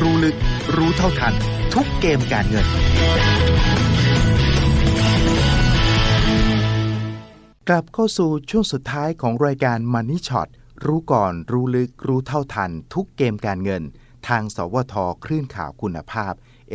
รู้ลึก รู้เท่าทัน ทุกเกมการเงิน กลับเข้าสู่ช่วงสุดท้ายของรายการ Money Shot รู้ก่อนรู้ลึกรู้เท่าทัน ทุกเกมการเงิน ทางสวทคลื่นข่าวคุณภาพ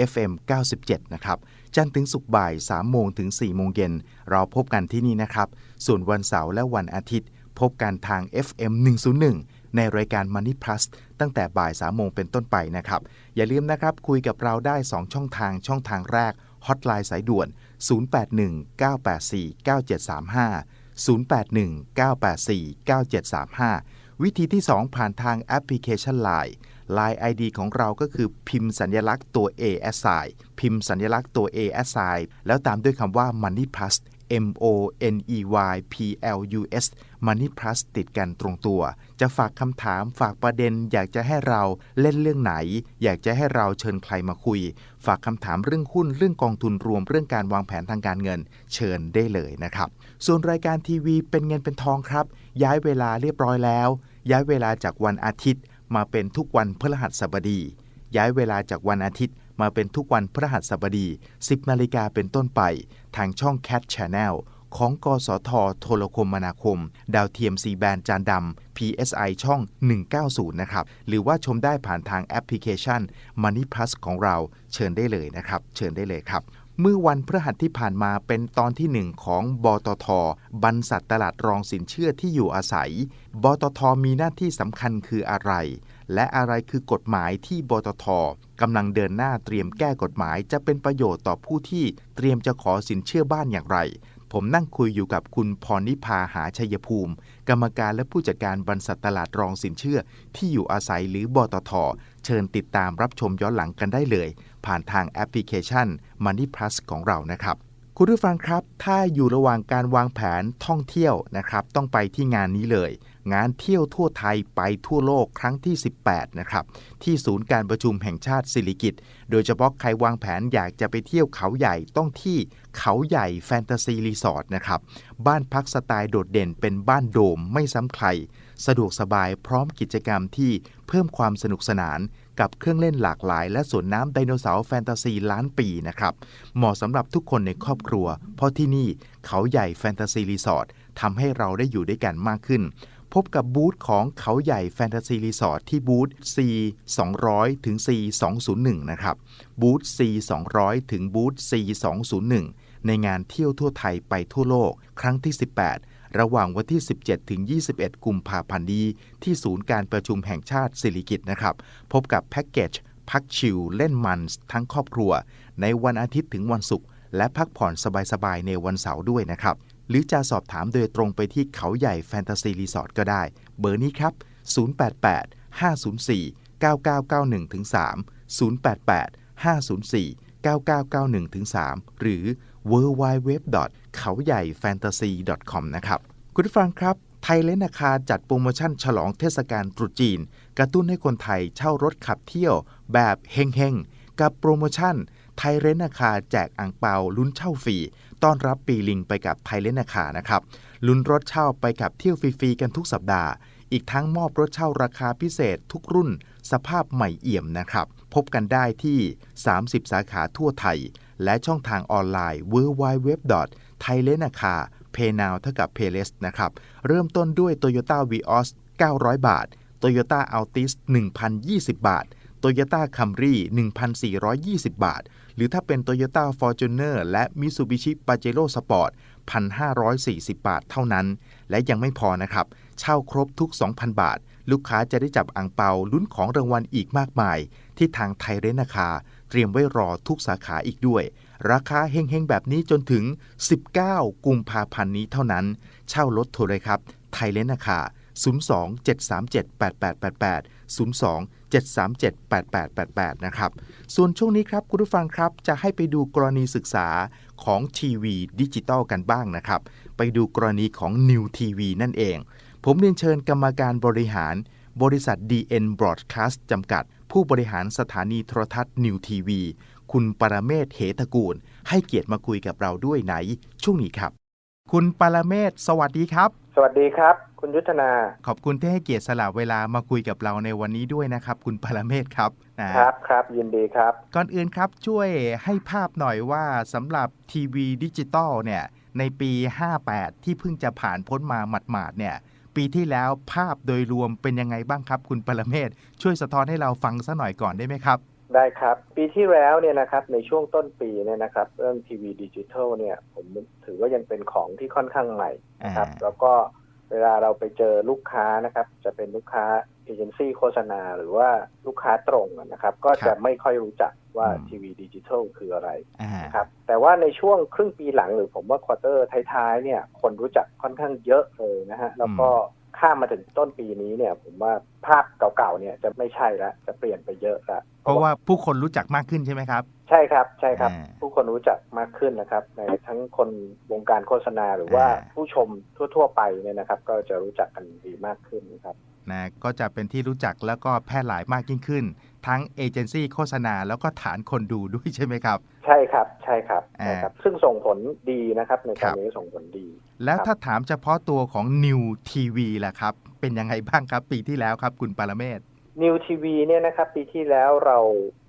FM 97 นะครับ จันทร์ถึงสุกร์บ่าย 3 โมงถึง 4 โมงเย็น เราพบกันที่นี่นะครับ ส่วนวันเสาร์และวันอาทิตย์ พบกันทาง FM 101 ในรายการ Money Plus ตั้งแต่บ่าย3โมงเป็นต้นไปนะครับ อย่าลืมนะครับคุยกับเราได้ 2 ช่องทางช่องทางแรกฮอตไลน์สายด่วน 081 984 9735 0819849735 วิธีที่ 2 ผ่านทางแอปพลิเคชัน Line Line ID ของเราก็คือพิมพ์สัญลักษณ์ตัว A S I พิมพ์สัญลักษณ์ตัว A S I แล้วตามด้วยคำว่า Money Plus M O N E Y P L U S Money Plus ติดกันตรงตัว จะฝากคำถามฝากประเด็น อยากจะให้เราเล่นเรื่องไหน อยากจะให้เราเชิญใครมาคุย ฝากคำถามเรื่องหุ้นเรื่องกองทุนรวมเรื่องการวางแผนทางการเงิน เชิญได้เลยนะครับ ส่วนรายการทีวีเป็นเงินเป็นทองครับ ย้ายเวลาเรียบร้อยแล้ว ย้ายเวลาจากวันอาทิตย์ มาเป็นทุกวันพฤหัสบดี ย้ายเวลาจากวันอาทิตย์มาเป็นทุกวันพฤหัสบดี 10 นาฬิกาเป็นต้นไป ทางช่อง Cat Channel ของ กสทโทรคมนาคม ดาวเทียม C แบนจานดำ PSI ช่อง 190 นะครับ หรือว่าชมได้ผ่านทางแอปพลิเคชัน Money Plus ของเราเชิญได้เลยนะครับ เชิญได้เลยครับ เมื่อวันพฤหัสที่ผ่านมาเป็นตอนที่ 1 ของบตทบรรษัทตลาดรองสินเชื่อที่อยู่อาศัย บตทมีหน้าที่สำคัญคืออะไร และอะไรคือกฎหมายที่บตทกำลังเดินหน้าเตรียมแก้กฎหมายจะเป็นประโยชน์ต่อผู้ที่เตรียมจะขอสินเชื่อบ้านอย่างไร ผมนั่งคุยอยู่กับคุณพรนิพาหาชัยภูมิ กรรมการและผู้จัดการบรรษัทตลาดรองสินเชื่อ ที่อยู่อาศัยหรือบตทเชิญติดตามรับชมย้อนหลังกันได้เลย ผ่านทางแอปพลิเคชัน Money Plus ของเรานะครับคุณผู้ฟังครับ ถ้าอยู่ระหว่างการวางแผนท่องเที่ยวนะครับ ต้องไปที่งานนี้เลย งานเที่ยวทั่วไทยไปทั่วโลกครั้งที่ 18 นะครับ ที่ศูนย์การประชุมแห่งชาติสิริกิติ์โดยเฉพาะใครวางแผนอยากจะไปเที่ยวเขาใหญ่ต้องที่เขาใหญ่แฟนตาซีรีสอร์ทนะครับ บ้านพักสไตล์โดดเด่นเป็นบ้านโดมไม่ซ้ำใคร สะดวกสบายพร้อมกิจกรรมที่เพิ่มความสนุกสนานกับเครื่องเล่นหลากหลาย และสวนน้ำไดโนเสาร์แฟนตาซีล้านปีนะครับ เหมาะสำหรับทุกคนในครอบครัว เพราะที่นี่เขาใหญ่แฟนตาซีรีสอร์ททำให้เราได้อยู่ด้วยกันมากขึ้น พบกับบูธของเขาใหญ่แฟนตาซีรีสอร์ทที่บูธ C 200ถึง C 201นะครับบูธ C 200ถึงบูธ C 201ในงานเที่ยวทั่วไทยไปทั่วโลก ครั้งที่ 18 ระหว่างวันที่ 17ถึง21 กุมภาพันธ์นี้ ที่ศูนย์การประชุมแห่งชาติสิริกิตนะครับ พบกับแพ็กเกจพักชิลเล่นมันทั้งครอบครัว ในวันอาทิตย์ถึงวันศุกร์และพักผ่อนสบายๆในวันเสาร์ด้วยนะครับ หรือจะสอบถามโดยตรงไปที่เขาใหญ่แฟนตาซีรีสอร์ทก็ได้ เบอร์นี้ครับ 088 504 9991ถึง3 088 504 9991ถึง3หรือ w w w เขาใหญ่ fantasy com นะครับ คุณผู้ฟังครับไทยเลนอาคาจัดโปรโมชั่นฉลองเทศกาลตรุษจีน กระตุ้นให้คนไทยเช่ารถขับเที่ยวแบบเฮงๆ กับโปรโมชั่น ไทยเลนอาคาแจกอ่างเปาลุ้นเช่าฟรีต้อนรับปีลิงไปกับไทยเลนอาคานะครับลุ้นรถเช่าไปกับเที่ยวฟรีๆกันทุกสัปดาห์ อีกทั้งมอบรถเช่าราคาพิเศษทุกรุ่น สภาพใหม่เอี่ยมนะครับ พบกันได้ที่ 30 สาขาทั่วไทย และช่องทางออนไลน์ w w w t h a i l e n a c a p a y Now เท่ากับ Payless นะครับ เริ่มต้นด้วย Toyota Vios 900 บาท Toyota Altis 1,020 บาท Toyota Camry 1,420 บาท หรือถ้าเป็น Toyota Fortuner และ Mitsubishi Pajero Sport 1,540 บาทเท่านั้น และยังไม่พอนะครับ เช่าครบทุก 2,000 บาท ลูกค้าจะได้จับอ่างเปาลุ้นของรางวัลอีกมากมาย ที่ทางไทยเรนนาคา เตรียมไว้รอทุกสาขาอีกด้วย ราคาเฮงๆ แบบนี้จนถึง 19 กุมภาพันธ์นี้เท่านั้น เช่ารถโทรเลยครับไทยเลนนาคา 027378888 737-8888 นะครับ ส่วนช่วงนี้ครับคุณผู้ฟังครับ จะให้ไปดูกรณีศึกษาของทีวีดิจิตอลกันบ้างนะครับ ไปดูกรณีของ New TV นั่นเอง ผมเรียนเชิญกรรมการบริหาร บริษัท DN Broadcast จำกัด ผู้บริหารสถานีโทรทัศน์ New TV คุณปรเมศเหตกูล ให้เกียรติมาคุยกับเราด้วยในช่วงนี้ครับ คุณปรเมศสวัสดีครับ สวัสดีครับ คุณยุทธนา ขอบคุณที่ให้เกียรติสละเวลามาคุยกับเราในวันนี้ด้วยนะครับ คุณปรเมศครับนะครับครับยินดีครับ ก่อนอื่นครับช่วยให้ภาพหน่อยว่าสำหรับทีวีดิจิตอลเนี่ยในปี 58 ที่เพิ่งจะผ่านพ้นมาหมาดๆเนี่ยปีที่แล้วภาพโดยรวมเป็นยังไงบ้างครับ คุณปรเมศช่วยสะท้อนให้เราฟังซะหน่อยก่อนได้ไหมครับ ได้ครับ ปีที่แล้วเนี่ยนะครับในช่วงต้นปีเนี่ยนะครับเรื่องทีวีดิจิทัลเนี่ยผมถือว่ายังเป็นของที่ค่อนข้างใหม่นะครับอ่าแล้วก็ เวลาเราไปเจอลูกค้านะครับ จะเป็นลูกค้าเอเจนซี่โฆษณา หรือว่าลูกค้าตรงอะนะครับ ก็จะไม่ค่อยรู้จักว่าทีวีดิจิทัลคืออะไรอ่านะครับแต่ว่าในช่วงครึ่งปีหลังหรือผมว่าควอเตอร์ท้ายๆเนี่ยคนรู้จักค่อนข้างเยอะเลยนะฮะแล้วก็ข้ามมาถึงต้นปีนี้เนี่ยผมว่าภาพเก่าๆเนี่ยจะไม่ใช่แล้วจะเปลี่ยนไปเยอะละเพราะว่าผู้คนรู้จักมากขึ้นใช่ไหมครับใช่ครับใช่ครับ อ่าผู้คนรู้จักมากขึ้นนะครับ ในทั้งคนวงการโฆษณาหรือว่าอ่า ผู้ชมทั่ว ๆ ไปเนี่ยนะครับ ก็จะรู้จักกันดีมากขึ้นครับ นะก็จะเป็นที่รู้จักแล้วก็แพร่หลายมากยิ่งขึ้น ทั้งเอเจนซี่โฆษณาแล้วก็ฐานคนดูด้วยใช่ไหมครับ ใช่ครับใช่ครับอ่าใช่ครับ ซึ่งส่งผลดีนะครับ ในครัตอนบนี้ส่งผลดี แล้วครับถ้าถามเฉพาะตัวของ New TV ล่ะครับ เป็นยังไงบ้างครับปีที่แล้วครับคุณปารเมศ นิวทีวีเนี่ยนะครับปีที่แล้วเรา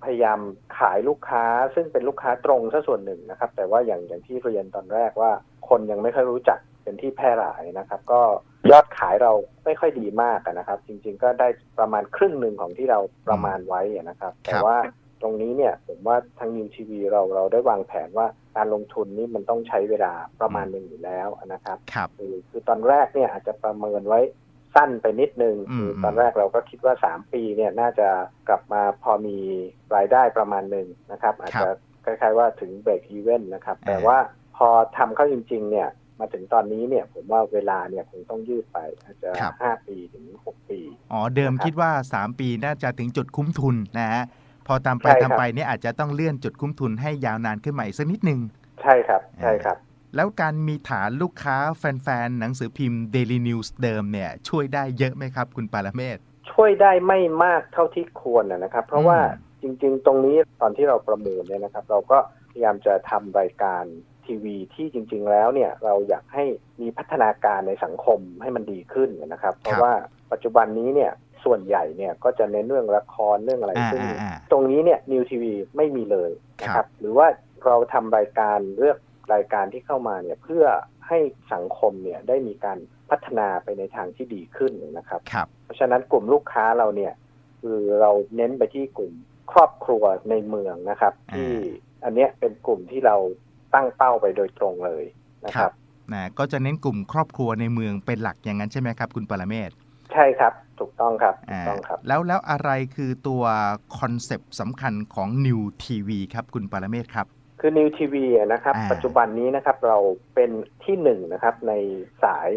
พยายามขายลูกค้า ซึ่งเป็นลูกค้าตรงซะส่วนหนึ่งนะครับ แต่ว่าอย่างอย่างที่เรียนตอนแรกว่า คนยังไม่ค่อยรู้จักเป็นที่แพร่หลายนะครับ ก็ยอดขายเราไม่ค่อยดีมากอะนะครับ จริง ๆ ก็ได้ประมาณครึ่งหนึ่งของที่เราประมาณไว้อะนะครับ แต่ว่าตรงนี้เนี่ยผมว่าทางนิวทีวีเราเราได้วางแผนว่าการลงทุนนี่มันต้องใช้เวลาประมาณหนึ่งอยู่แล้วนะครับ ครับคือคือตอนแรกเนี่ยอาจจะประเมินไว้ สั้นไปนิดนึงอืมคือตอนแรกเราก็คิดว่า3ปีเนี่ยน่าจะกลับมาพอมีรายได้ประมาณหนึ่งนะครับ อาจจะคล้ายๆว่าถึงเบรกอีเวนต์นะครับ แต่ว่าพอทำเข้าจริง ๆ เนี่ยมาถึงตอนนี้เนี่ยผมว่าเวลาเนี่ยคงต้องยืดไปอาจจะ5ปีถึง6ปี อ๋อเดิมนะครับคิดว่า3ปีน่าจะถึงจุดคุ้มทุนนะฮะพอตามไปใช่ครับตามไปเนี่ยอาจจะต้องเลื่อนจุดคุ้มทุนให้ยาวนานขึ้นมาอีกสักนิดนึง ใช่ครับใช่ครับ แล้วการมีฐานลูกค้าแฟนๆ หนังสือพิมพ์ Daily News เดิมเนี่ย ช่วยได้เยอะไหมครับ คุณปารเมศ ช่วยได้ไม่มากเท่าที่ควรนะนะครับ เพราะว่าอืมจริง ๆ ตรงนี้ตอนที่เราประมูลเนี่ยนะครับ เราก็พยายามจะทำรายการทีวีที่จริง ๆ แล้วเนี่ยเราอยากให้มีพัฒนาการในสังคมให้มันดีขึ้นนะครับ เพราะว่าปัจจุบันนี้เนี่ยส่วนใหญ่เนี่ยก็จะเน้นเรื่องละครเรื่องอะไรอ่าซึ่งอ่าอ่าตรงนี้เนี่ยนิวทีวีไม่มีเลยนะครับ หรือว่าเราทำรายการเลือก รายการที่เข้ามาเนี่ยเพื่อให้สังคมเนี่ยได้มีการพัฒนาไปในทางที่ดีขึ้นนะครับครับเพราะฉะนั้นกลุ่มลูกค้าเราเนี่ยคือเราเน้นไปที่กลุ่มครอบครัวในเมืองนะครับอ่าที่อันเนี้ยเป็นกลุ่มที่เราตั้งเป้าไปโดยตรงเลยนะครับนะก็จะเน้นกลุ่มครอบครัวในเมืองเป็นหลักอย่างนั้นใช่ไหมครับ คุณปารเมศใช่ครับ ถูกต้องครับถูอ่ากต้องครับ แล้วแล้วอะไรคือตัวคอนเซปต์สำคัญของ New TV ครับคุณปารเมศครับ คือนิวทีวีนะครับ อ่า ปัจจุบันนี้นะครับเราเป็นที่หนึ่งนะครับในสาย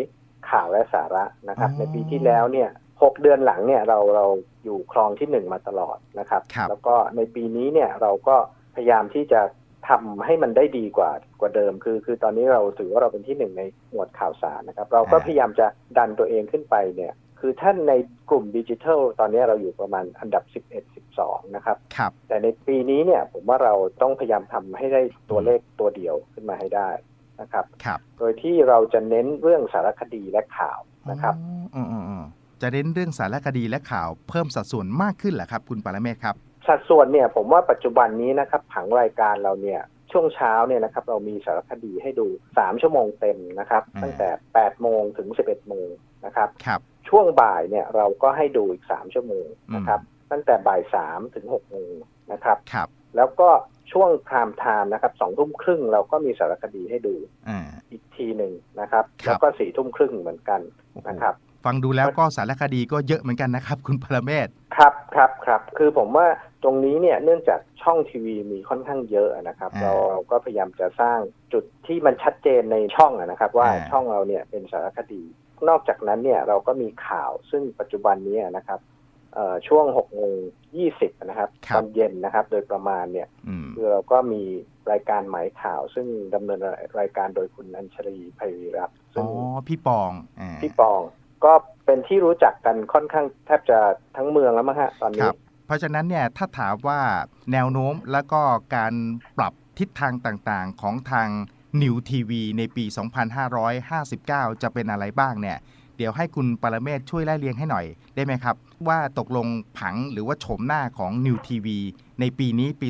ข่าวและสาระนะครับในปีที่แล้วเนี่ยหกเดือนหลังเนี่ยเราเราอยู่ครองที่หนึ่งมาตลอดนะครับ ครับ แล้วก็ในปีนี้เนี่ยเราก็พยายามที่จะทำให้มันได้ดีกว่ากว่าเดิม คือ คือตอนนี้เราถือว่าเราเป็นที่หนึ่งในหมวดข่าวสารนะครับ เราก็พยายามจะดันตัวเองขึ้นไปเนี่ย คือท่านในกลุ่มดิจิทัลตอนนี้เราอยู่ประมาณอันดับ 11 12 นะครับครับ แต่ในปีนี้เนี่ยผมว่าเราต้องพยายามทำให้ได้ตัวเลขตัวเดียวขึ้นมาให้ได้นะครับครับ โดยที่เราจะเน้นเรื่องสารคดีและข่าวนะครับอ๋ออ๋ออ๋อจะเน้นเรื่องสารคดีและข่าวเพิ่มสัดส่วนมากขึ้นเหรอครับ คุณปารเมศครับ สัดส่วนเนี่ยผมว่าปัจจุบันนี้นะครับผังรายการเราเนี่ยช่วงเช้าเนี่ยนะครับเรามีสารคดีให้ดู 3 ชั่วโมงเต็มนะครับอ่าตั้งแต่ 8 โมงถึง 11 โมงนะครับครับ ช่วงบ่ายเนี่ยเราก็ให้ดูอีก3ชั่วโมงนะครับ ตั้งแต่บ่าย3ถึง6โมงนะครับครับ แล้วก็ช่วงพรามไทม์นะครับสองทุ่มครึ่งเราก็มีสารคดีให้ดูอ่าอีกทีหนึ่งนะครับครับ แล้วก็สี่ทุ่มครึ่งเหมือนกันโอ้โหนะครับ ฟังดูแล้วก็สารคดีก็เยอะเหมือนกันนะครับ คุณปารเมศครับครับครับคือผมว่าตรงนี้เนี่ยเนื่องจากช่องทีวีมีค่อนข้างเยอะนะครับอ่าเราเราก็พยายามจะสร้างจุดที่มันชัดเจนในช่องอะนะครับว่าอ่าช่องเราเนี่ยเป็นสารคดี นอกจากนั้นเนี่ยเราก็มีข่าวซึ่งปัจจุบันนี้นะครับเเอ่อช่วง6โมง20นะครับครับตอนเย็นนะครับ โดยประมาณเนี่ยอืมคือเราก็มีรายการหมายข่าว ซึ่งดำเนินรายการโดยคุณอัญชลีไพรีรัตน์อ๋ซึ่องพี่ปองอ่าพี่ปองก็เป็นที่รู้จักกันค่อนข้างแทบจะทั้งเมืองแล้วมั้งฮะตอนคนี้รับเพราะฉะนั้นเนี่ยถ้าถามว่าแนวโน้มแล้วก็การปรับทิศทางต่างๆของทาง นิวทีวีในปี 2559 จะเป็นอะไรบ้างเนี่ย เดี๋ยวให้คุณปรเมศช่วยไล่เรียงให้หน่อยได้ไหมครับ ว่าตกลงผังหรือว่าโฉมหน้าของนิวทีวีในปีนี้ปี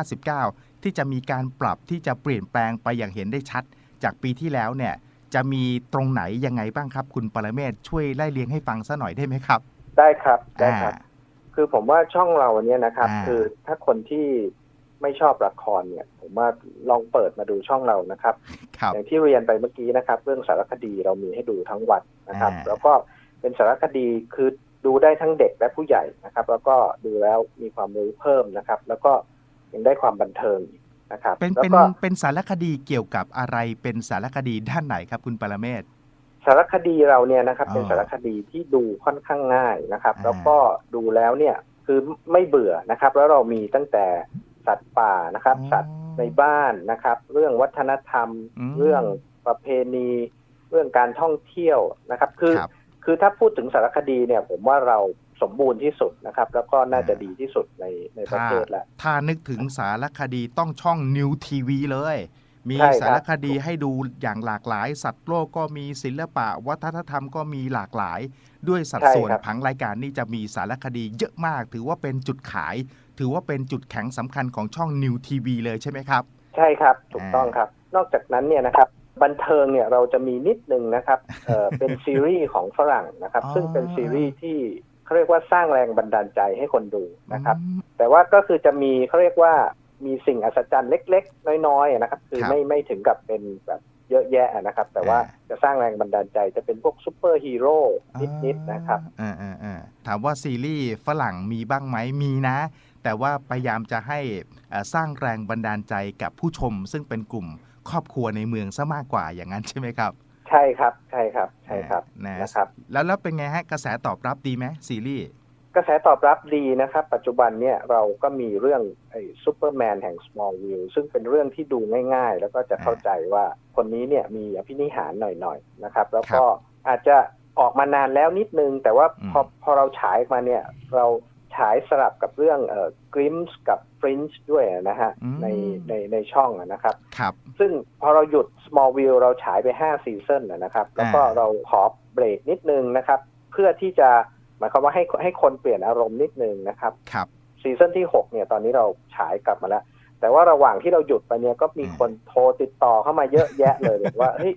2559 ที่จะมีการปรับที่จะเปลี่ยนแปลงไปอย่างเห็นได้ชัด จากปีที่แล้วเนี่ยจะมีตรงไหนยังไงบ้างครับ คุณปรเมศช่วยไล่เรียงให้ฟังซะหน่อยได้ไหมครับ ได้ครับได้ครับอ่าคือผมว่าช่องเราเนี่ยนะครับอ่าคือถ้าคนที่ ไม่ชอบละครเนี่ย ผมว่าลองเปิดมาดูช่องเรานะครับครับอย่างที่เรียนไปเมื่อกี้นะครับ เรื่องสารคดีเรามีให้ดูทั้งวันนะครับอ่าแล้วก็เป็นสารคดีคือดูได้ทั้งเด็กและผู้ใหญ่นะครับ แล้วก็ดูแล้วมีความรู้เพิ่มนะครับ แล้วก็ยังได้ความบันเทิงอีกนะครับเป็นแล้วเป็นก็เป็นสารคดีเกี่ยวกับอะไรเป็นสารคดีด้านไหนครับคุณปรเมศสารคดีเราเนี่ยนะครับอ๋อเป็นสารคดีที่ดูค่อนข้างง่ายนะครับอ่าแล้วก็ดูแล้วเนี่ยคือไม่เบื่อนะครับ แล้วเรามีตั้งแต่ สัตว์ป่านะครับ สัตว์ในบ้านนะครับ เรื่องวัฒนธรรมอืมเรื่องประเพณี เรื่องการท่องเที่ยวนะครับ คือครับคือถ้าพูดถึงสารคดีเนี่ย ผมว่าเราสมบูรณ์ที่สุดนะครับ แล้วก็น่าจะอ่าดีที่สุดในในประเทศแล้วถ้านึกถึงสารคดีต้องช่องนิวทีวีเลย มีใช่ครับสารคดีให้ดูอย่างหลากหลาย สัตว์โลกก็มีศิลปะ วัฒนธรรมก็มีหลากหลาย ด้วยสัดส่วนผังรายการนี่จะมีสารคดีเยอะมาก ถือว่าเป็นจุดขาย ถือว่าเป็นจุดแข็งสำคัญของช่องนิวทีวีเลยใช่ไหมครับ ใช่ครับ ถูกต้องครับ นอกจากนั้นเนี่ยนะครับบันเทิงเนี่ยเราจะมีนิดนึงนะครับเอ่อเป็นซีรีส์ของฝรั่งนะครับอ๋อซึ่งเป็นซีรีส์ที่เขาเรียกว่าสร้างแรงบันดาลใจให้คนดูนะครับอืมแต่ว่าก็คือจะมีเขาเรียกว่ามีสิ่งอัศจรรย์เล็ก ๆ น้อยๆนะครับ คือครับไม่ไม่ถึงกับเป็นแบบเยอะแยะนะครับ แต่ว่าอ่าจะสร้างแรงบันดาลใจจะเป็นพวกซูเปอร์ฮีโร่นิดๆนะครับอ่าอ่าอ่าถามว่าซีรีส์ฝรั่งมีบ้างไหมมีนะ แต่ว่าพยายามจะให้เอ่อสร้างแรงบันดาลใจกับผู้ชม ซึ่งเป็นกลุ่มครอบครัวในเมืองซะมากกว่าอย่างนั้นใช่ไหมครับ ใช่ครับใช่ครับใช่ครับนะนะครับ แล้วแล้วเป็นไงฮะกระแสตอบรับดีไหมซีรีส์กระแสตอบรับดีนะครับ ปัจจุบันเนี่ยเราก็มีเรื่องไอ้ซูเปอร์แมนแห่ง Smallville ซึ่งเป็นเรื่องที่ดูง่ายๆ แล้วก็จะเข้าใจว่าคนนี้เนี่ยมีอภินิหารหน่อยๆนะครับ แล้วก็อาจจะออกมานานแล้วนิดนึง แต่ว่าพอพอเราฉายมาเนี่ย เรา ฉายสลับกับเรื่องเอ่อกริมส์กับฟรินช์ด้วยนะฮะในในในช่องอะนะครับ ครับ ซึ่งพอเราหยุด Smallville เราฉายไป5ซีซันนะนะครับ แล้วก็อ่าเราขอเบรกนิดนึงนะครับ เพื่อที่จะหมายความว่าให้ให้คนเปลี่ยนอารมณ์นิดนึงนะครับ ครับซีซั่นที่ 6 เนี่ยตอนนี้เราฉายกลับมาแล้ว แต่ว่าระหว่างที่เราหยุดไปเนี่ยก็มีอืมคนโทรติดต่อเข้ามาเยอะแยะเลยบอกว่าเฮ้ย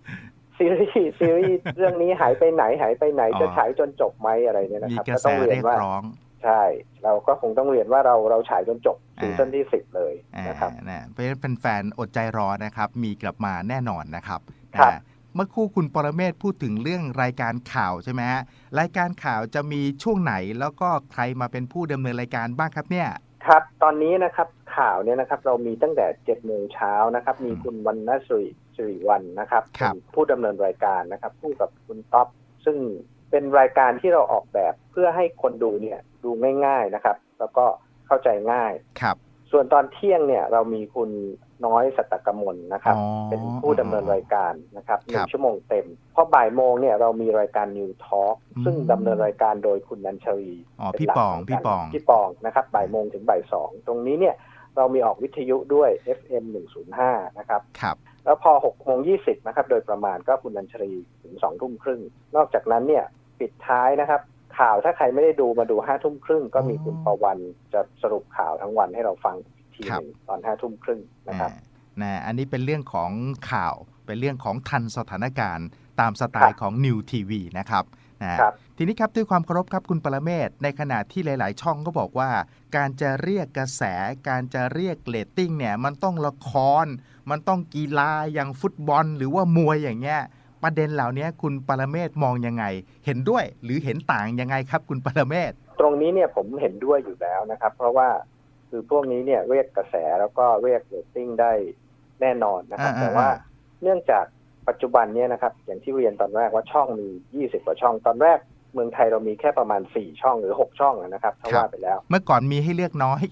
ซีรีส์ซีรีส์เรื่องนี้หายไปไหนหายไปไหนจะฉายจนจบไหมอะไรเนี่ยนะมีครับกระก็แสต้องเรียเรีนยกว่าร้อง ใช่ เราก็คงต้องเรียนว่าเราเราฉายจนจบอ่าซีซั่นที่10เลยอ่านะครับนะเพราะฉะนั้นเป็นแฟนๆอดใจรอนะครับ มีกลับมาแน่นอนนะครับครับนะเมื่อครู่คุณปรเมศพูดถึงเรื่องรายการข่าวใช่ไหมฮะรายการข่าวจะมีช่วงไหนแล้วก็ใครมาเป็นผู้ดำเนินรายการบ้างครับเนี่ยครับตอนนี้นะครับข่าวเนี่ยนะครับเรามีตั้งแต่7โมงเช้านะครับ มีอืมคุณวันนสุริสิริวันนะครับครับเป็นผู้ดำเนินรายการนะครับคู่กับคุณท็อปซึ่งเป็นรายการที่เราออกแบบเพื่อให้คนดูเนี่ย ดูง่ายๆนะครับ แล้วก็เข้าใจง่ายครับ ส่วนตอนเที่ยงเนี่ยเรามีคุณน้อยสัตตกมลนะครับอ๋อเป็นผู้ดำเนินรายการนะครับหคนึ่รังบชั่วโมงเต็มพอบ่ายโมงเนี่ยเรามีรายการ New Talk อืมซึ่งดำเนินรายการโดยคุณนันชรีอ๋อเป็นพี่หลักปองขพี่การปองพี่ปองนะครับบ่ายโมงถึงบ่ายสองตรงนี้เนี่ยเรามีออกวิทยุด้วย FM 105 นะครับครับ แล้วพอ6โมง20 นะครับ โดยประมาณก็คุณนันชรีถึง2ทุ่มครึ่ง นอกจากนั้นเนี่ย ปิดท้ายนะครับ ข่าวถ้าใครไม่ได้ดูมาดู5ทุ่มครึ่งก็มีคุณประวันจะสรุปข่าวทั้งวันให้เราฟังอีกทีหนึ่งตอน5ทุ่มครึ่งนะครับอ่านะอันนี้เป็นเรื่องของข่าวเป็นเรื่องของทันสถานการณ์ ตามสไตครัล์บของ New TV นะครับนะครับทีนี้ครับด้วยความเคารพครับคุณปรเมศในขณะที่หลาย ๆ ช่องก็บอกว่า การจะเรียกกระแส การจะเรียกเรตติ้งเนี่ยมันต้องละคร มันต้องกีฬาอย่างฟุตบอล หรือว่ามวยอย่างเงี้ย ประเด็นเหล่านี้คุณปรเมศมองยังไง เห็นด้วยหรือเห็นต่างยังไงครับ คุณปรเมศตรงนี้เนี่ยผมเห็นด้วยอยู่แล้วนะครับ เพราะว่าคือพวกนี้เนี่ยเรียกกระแสแล้วก็เรียกเรตติ้งได้แน่นอนนะครับอ่าๆๆแต่ว่าเนื่องจากปัจจุบันเนี่ยนะครับ อย่างที่เรียนตอนแรกว่าช่องมี 20 กว่าช่องตอนแรกเมืองไทยเรามีแค่ประมาณ 4 ช่องหรือ 6 ช่องนะครับถ้าครับว่าไปแล้ว เมื่อก่อนมีให้เลือกน้อย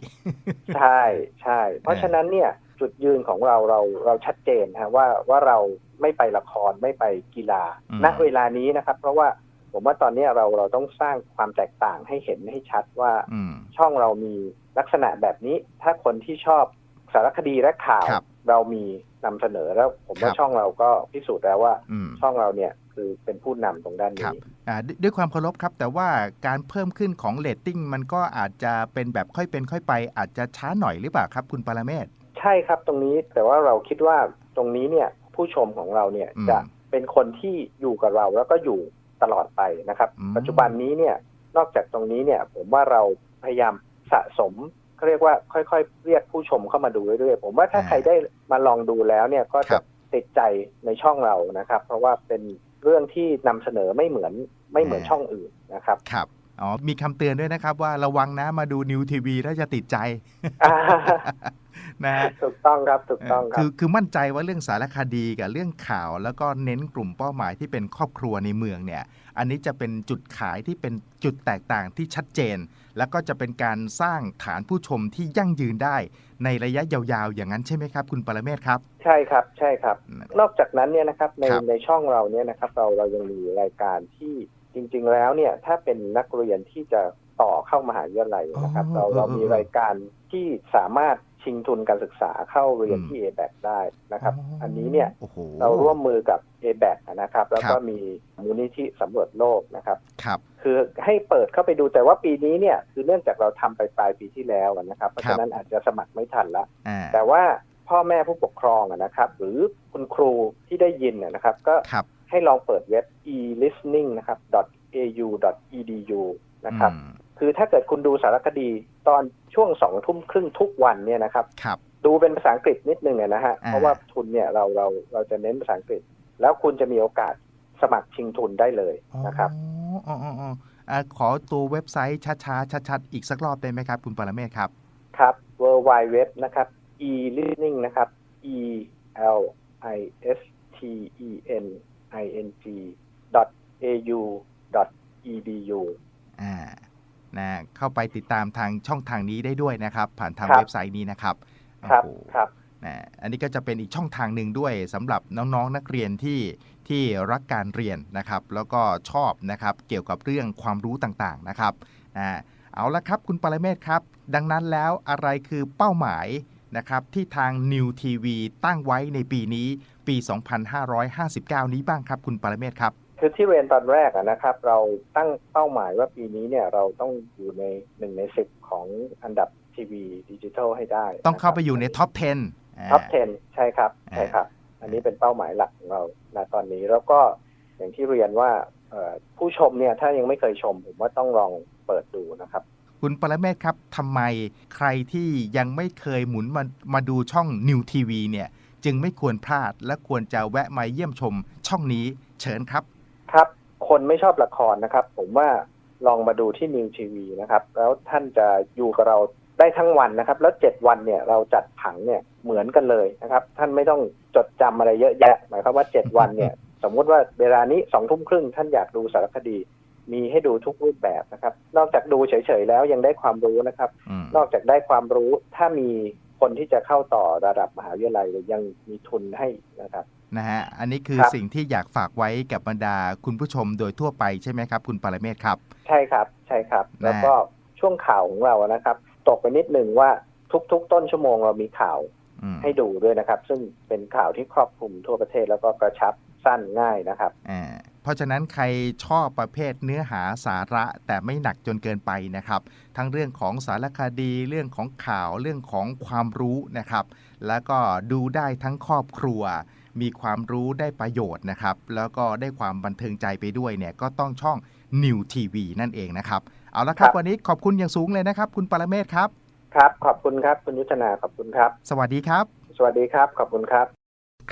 ใช่ใช่ เพราะฉะนั้นเนี่ย จุดยืนของเราเราเราชัดเจนฮะว่าว่าเราไม่ไปละครไม่ไปกีฬาอืมณเวลานี้นะครับ เพราะว่าผมว่าตอนนี้เราเราต้องสร้างความแตกต่างให้เห็นให้ชัดว่าอืมช่องเรามีลักษณะแบบนี้ ถ้าคนที่ชอบสารคดีและข่าวครับเรามีนำเสนอแล้วผมว่าครับช่องเราก็พิสูจน์แล้วว่าอืมช่องเราเนี่ยคือเป็นผู้นำตรงด้านครับนี้อ่าด้วยด้วยความเคารพครับ แต่ว่าการเพิ่มขึ้นของเรตติ้งมันก็อาจจะเป็นแบบค่อยเป็นค่อยไป อาจจะช้าหน่อยหรือเปล่าครับ คุณปรเมศ ใช่ครับตรงนี้แต่ว่าเราคิดว่าตรงนี้เนี่ย ผู้ชมของเราเนี่ยอืมจะเป็นคนที่อยู่กับเราแล้วก็อยู่ตลอดไปนะครับอืมปัจจุบันนี้เนี่ยนอกจากตรงนี้เนี่ย ผมว่าเราพยายามสะสมเขาเรียกว่าค่อยๆ เรียกผู้ชมเข้ามาดูเรื่อยๆผมว่าถ้าใครได้มาลองดูแล้วเนี่ยก็ครัจะบติดใจในช่องเรานะครับ เพราะว่าเป็นเรื่องที่นำเสนอไม่เหมือนไม่เหมือนช่องอื่นนะครับครับอ๋อมีคำเตือนด้วยนะครับว่าระวังนะมาดูนิวทีวีถ้าจะติดใจอ่า นะฮะถูกต้องครับถูกต้องครัคืบอคือมั่นใจว่าเรื่องสารคดีกับเรื่องข่าว แล้วก็เน้นกลุ่มเป้าหมายที่เป็นครอบครัวในเมืองเนี่ย อันนี้จะเป็นจุดขายที่เป็นจุดแตกต่างที่ชัดเจน แล้วก็จะเป็นการสร้างฐานผู้ชมที่ยั่งยืนได้ ในระยะยาวๆ อย่างนั้นใช่ไหมครับ คุณปรเมศครับ ใช่ครับใช่ครับ นอกจากนั้นเนี่ยนะครับในครับในช่องเราเนี่ยนะครับเราเรายังมีรายการที่จริง ๆ แล้วเนี่ยถ้าเป็นนักเรียนที่จะต่อเข้ามหาวิทยาลัยนะครับอ๋อเราเราเออมีเออรายการที่สามารถ ชิงทุนการศึกษาเข้าเรียนอืมที่ a b a c ได้นะครับอ๋ออัอันนี้เนี่ยโอ้โหเราร่วมมือกับ a b a c นะครับ แล้วก็ครับมีมูลนิธิสำรวจโลกนะครับครับคือให้เปิดเข้าไปดูแต่ว่าปีนี้เนี่ยคือเนื่องจากเราทำไปปลายปีที่แล้วนะครับ เพราะฉะนั้นอาจจะสมัครไม่ทันละอ่าแต่ว่าพ่อแม่ผู้ปกครองอะนะครับ หรือคุณครูที่ได้ยินอะนะครับ ก็ครับให้ลองเปิดเว็บ e-listening นะครับ .au.edu นะครับอืม คือถ้าเกิดคุณดูสารคดีตอนช่วงสองทุ่มครึ่งทุกวันเนี่ยนะครับครับ ดูเป็นภาษาอังกฤษนิดนึงอะนะฮะอ่าเพราะว่าทุนเนี่ยเราเราเราจะเน้นภาษาอังกฤษ แล้วคุณจะมีโอกาสสมัครชิงทุนได้เลยนะครับอ๋ออ๋ออ๋ออ่าขอตัวเว็บไซต์ช้าๆชัดๆอีกสักรอบได้ไหมครับ คุณปรเมศครับครับ w w w นะครับ e-listening นะครับ e l i s t e n i n g a u e d u อ่า นะเข้าไปติดตามทางช่องทางนี้ได้ด้วยนะครับ ผ่านทางครับเว็บไซต์นี้นะครับครับโอ้โหครับนะอันนี้ก็จะเป็นอีกช่องทางหนึ่งด้วยสำหรับน้องๆนักเรียนที่ที่รักการเรียนนะครับ แล้วก็ชอบนะครับเกี่ยวกับเรื่องความรู้ต่างๆนะครับนะเอาละครับคุณปรเมศครับ ดังนั้นแล้วอะไรคือเป้าหมายนะครับที่ทาง New TV ตั้งไว้ในปีนี้ปี 2559 นี้บ้างครับคุณปรเมศครับ คือที่เรียนตอนแรกอะนะครับ เราตั้งเป้าหมายว่าปีนี้เนี่ยเราต้องอยู่ในหนึ่งในสิบของอันดับทีวีดิจิทัลให้ได้ ต้องเข้าไปอยู่ในท็อป 10อ่าท็อป 10 ใช่ครับอ่าใช่ครับ อันนี้เป็นเป้าหมายหลักของเราณตอนนี้แล้วก็อย่างที่เรียนว่าเอ่อผู้ชมเนี่ยถ้ายังไม่เคยชม ผมว่าต้องลองเปิดดูนะครับ คุณปรเมศครับทำไมใครที่ยังไม่เคยหมุนมามาดูช่อง New TV เนี่ย จึงไม่ควรพลาดและควรจะแวะมาเยี่ยมชมช่องนี้เชิญครับ ครับ คนไม่ชอบละครนะครับ ผมว่าลองมาดูที่นิวทีวีนะครับ แล้วท่านจะอยู่กับเราได้ทั้งวันนะครับ แล้วเจ็ดวันเนี่ยเราจัดผังเนี่ยเหมือนกันเลยนะครับ ท่านไม่ต้องจดจำอะไรเยอะแยะ หมายความว่าเจ็ดวันเนี่ย สมมุติว่าเวลานี้สองทุ่มครึ่งท่านอยากดูสารคดี มีให้ดูทุกรูปแบบนะครับ นอกจากดูเฉยๆแล้วยังได้ความรู้นะครับอืมนอกจากได้ความรู้ถ้ามีคนที่จะเข้าต่อระดับมหาวิทยาลัยยังมีทุนให้นะครับ นะฮะอันนี้คือครับ สิ่งที่อยากฝากไว้กับบรรดาคุณผู้ชมโดยทั่วไปใช่ไหมครับคุณปรเมศครับ ใช่ครับ ใช่ครับ นะ แล้วก็ช่วงข่าวของเรานะครับ ตกไปนิดหนึ่งว่าทุก ๆ ต้นชั่วโมงเรามีข่าวอืมให้ดูด้วยนะครับ ซึ่งเป็นข่าวที่ครอบคลุมทั่วประเทศแล้วก็กระชับสั้นง่ายนะครับ อ่าเพราะฉะนั้นใครชอบประเภทเนื้อหาสาระแต่ไม่หนักจนเกินไปนะครับ ทั้งเรื่องของสารคดี เรื่องของข่าวเรื่องของความรู้นะครับ แล้วก็ดูได้ทั้งครอบครัว มีความรู้ได้ประโยชน์นะครับ แล้วก็ได้ความบันเทิงใจไปด้วยเนี่ยก็ต้องช่อง New TV นั่นเองนะครับ เอาละครับครับ วันนี้ขอบคุณอย่างสูงเลยนะครับ คุณปรเมศครับ ครับ ขอบคุณครับ คุณยุทธนาขอบคุณครับ สวัสดีครับ สวัสดีครับ ขอบคุณครับ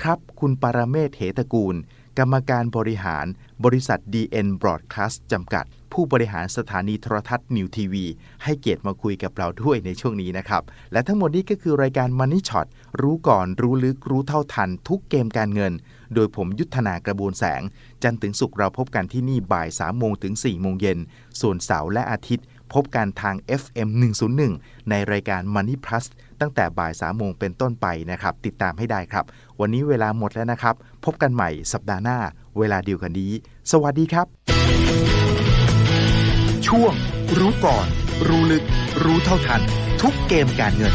ครับ คุณปารเมศเหตระกูล กรรมการบริหารบริษัท DN Broadcast จำกัด ผู้บริหารสถานีโทรทัศน์นิวทีวีให้เกียรติมาคุยกับเราด้วยในช่วงนี้นะครับ และทั้งหมดนี้ก็คือรายการ Money Shot รู้ก่อนรู้ลึกรู้เท่าทัน ทุกเกมการเงิน โดยผมยุทธนากระบวนแสง จันทร์ถึงศุกร์เราพบกันที่นี่บ่าย3โมงถึง4โมงเย็นส่วนเสาร์และอาทิตย์ พบกันทาง FM 101 ในรายการ Money Plus ตั้งแต่บ่าย3โมงเป็นต้นไปนะครับ ติดตามให้ได้ครับ วันนี้เวลาหมดแล้วนะครับ พบกันใหม่สัปดาห์หน้า เวลาเดียวกันนี้ สวัสดีครับ ช่วง รู้ก่อน รู้ลึก รู้เท่าทัน ทุกเกมการเงิน